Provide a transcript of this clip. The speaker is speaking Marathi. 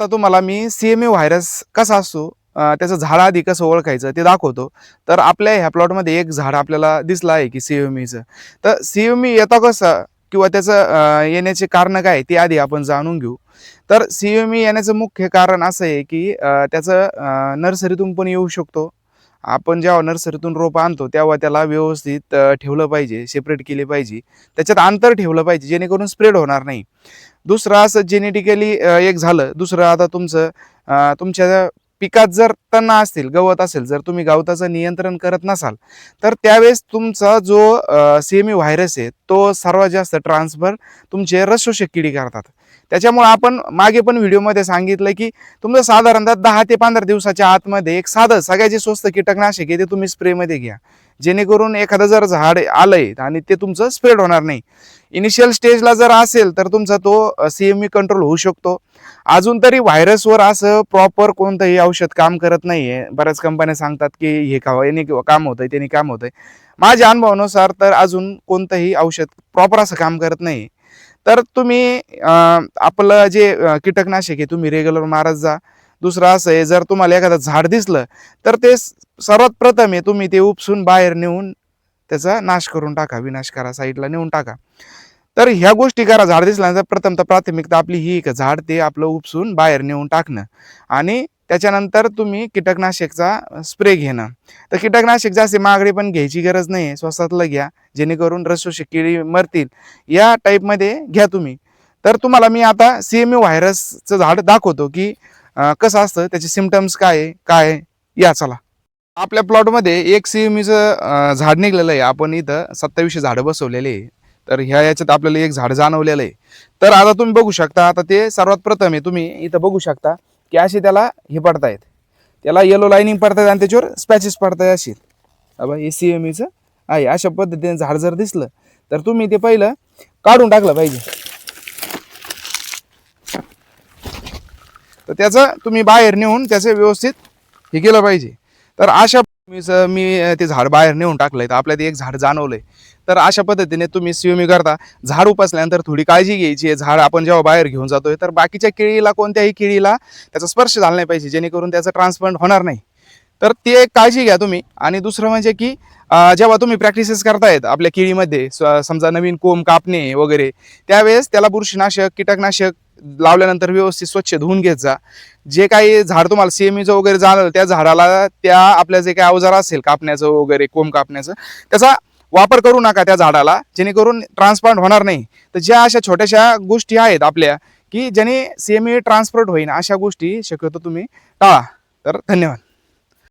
आत्ता तुम्हाला मी सी एम ए व्हायरस कसा असतो त्याचं झाड आधी कसं ओळखायचं ते दाखवतो. तर आपल्या ह्या प्लॉटमध्ये एक झाड आपल्याला दिसलं आहे की सी एम ईचं तर सी एम ई येतं कसं किंवा त्याचं येण्याचे कारण काय ते आधी आपण जाणून घेऊ. तर सी एम ई येण्याचं मुख्य कारण असं आहे की त्याचं नर्सरीतून पण येऊ शकतो. आपण जेव्हा नर्सरीतून रोप आणतो तेव्हा त्याला व्यवस्थित ठेवलं पाहिजे सेपरेट केले पाहिजे. त्याच्यात अंतर ठेवलं पाहिजे जेणेकरून स्प्रेड होणार नाही. दुसरं असं जेनेटिकली एक झालं. दुसरं आता तुमचं तुमच्या पिकात जर तण असतील गवत असेल जर तुम्ही गवताचं नियंत्रण करत नसाल तर त्यावेळेस तुमचा जो सेमी व्हायरस आहे तो सर्वात जास्त ट्रान्सफर तुमचे रसशोषक किडी करतात. त्याच्यामुळे आपण मागे पण व्हिडिओमध्ये सांगितलं की तुमचं साधारणतः दहा ते पंधरा दिवसाच्या आतमध्ये एक साधं सगळ्यात जे स्वस्त कीटकनाशक आहे ते तुम्ही स्प्रेमध्ये घ्या. जेणेकरून एखादं जर झाड आलंय आणि ते तुमचं स्प्रेड होणार नाही. इनिशियल स्टेजला जर असेल तर तुमचा तो सी एम कंट्रोल होऊ शकतो. अजून तरी व्हायरसवर असं प्रॉपर कोणतंही औषध काम करत नाही आहे बऱ्याच कंपन्या सांगतात की हे का याने काम होतंय त्याने काम होतंय. माझ्या अनुभवानुसार तर अजून कोणतंही औषध प्रॉपर असं काम करत नाही तर तुम्ही आपलं जे कीटकनाशक आहे तुम्ही रेग्युलर मारत जा. दुसरं असं आहे जर तुम्हाला एखादं झाड दिसलं तर ते सर्वात प्रथम आहे तुम्ही ते उपसून बाहेर नेऊन त्याचा नाश करून टाका विनाश करा साईडला नेऊन टाका. तर ह्या गोष्टी करा झाड दिसल्यानंतर प्रथमतः प्राथमिकता आपली ही एक का झाड ते आपलं उपसून बाहेर नेऊन टाकणं. आणि त्याच्यानंतर तुम्ही कीटकनाशकचा स्प्रे घेणं. तर कीटकनाशक जास्त मागणी पण घ्यायची गरज नाही आहे स्वस्तातलं घ्या जेणेकरून रसोशी किडी मरतील. या टाईपमध्ये घ्या तुम्ही. तर तुम्हाला मी आता सी एम व्हायरसचं झाड दाखवतो की कसं असतं त्याचे सिमटम्स काय काय या चला. आपल्या प्लॉटमध्ये एक सी झाड निघलेलं आहे. आपण इथं सत्तावीसशे झाडं बसवलेले आहे. तर ह्या याच्यात आपल्याला एक झाड जाणवलेलं आहे. तर आता तुम्ही बघू शकता आता ते सर्वात प्रथम आहे. तुम्ही इथं बघू शकता की असे त्याला हे पडतायत. त्याला येलो लाईनिंग पडतायत आणि त्याच्यावर स्पॅचेस पडतायत असे. अबा हे सी आहे. अशा पद्धतीने झाड जर दिसलं तर तुम्ही ते पहिलं काढून टाकलं पाहिजे. तर त्याचं तुम्ही बाहेर नेऊन त्याचं व्यवस्थित हे केलं पाहिजे. तर अशा मी मी ते झाड बाहेर नेऊन टाकलंय तर आपल्या ते एक झाड जाणवलं आहे तर अशा पद्धतीने तुम्ही सिवमी करता. झाड उपसल्यानंतर थोडी काळजी घ्यायची आहे. झाड आपण जेव्हा बाहेर घेऊन जातोय तर बाकीच्या केळीला कोणत्याही केळीला त्याचा स्पर्श झाला नाही पाहिजे जेणेकरून त्याचं ट्रान्सप्लांट होणार नाही. तर ते एक काळजी घ्या तुम्ही. आणि दुसरं म्हणजे की जेव्हा तुम्ही प्रॅक्टिसेस करतायत आपल्या केळीमध्ये स- समजा नवीन कोंब कापणे वगैरे त्यावेळेस त्याला बुरशीनाशक कीटकनाशक लावल्यानंतर व्यवस्थित स्वच्छ धुवून घेत जा. जे काही झाड तुम्हाला सीएमईचं वगैरे जाणलं त्या झाडाला त्या आपल्या जे काही अवजार असेल कापण्याचं वगैरे कोंब कापण्याचं त्याचा वापर करू नका त्या झाडाला. जेणेकरून ट्रान्सप्लांट होणार नाही. तर ज्या अशा छोट्याशा गोष्टी आहेत आपल्या की ज्याने सीएमई ट्रान्सपोर्ट होईन अशा गोष्टी शक्यतो तुम्ही टाळा. तर धन्यवाद.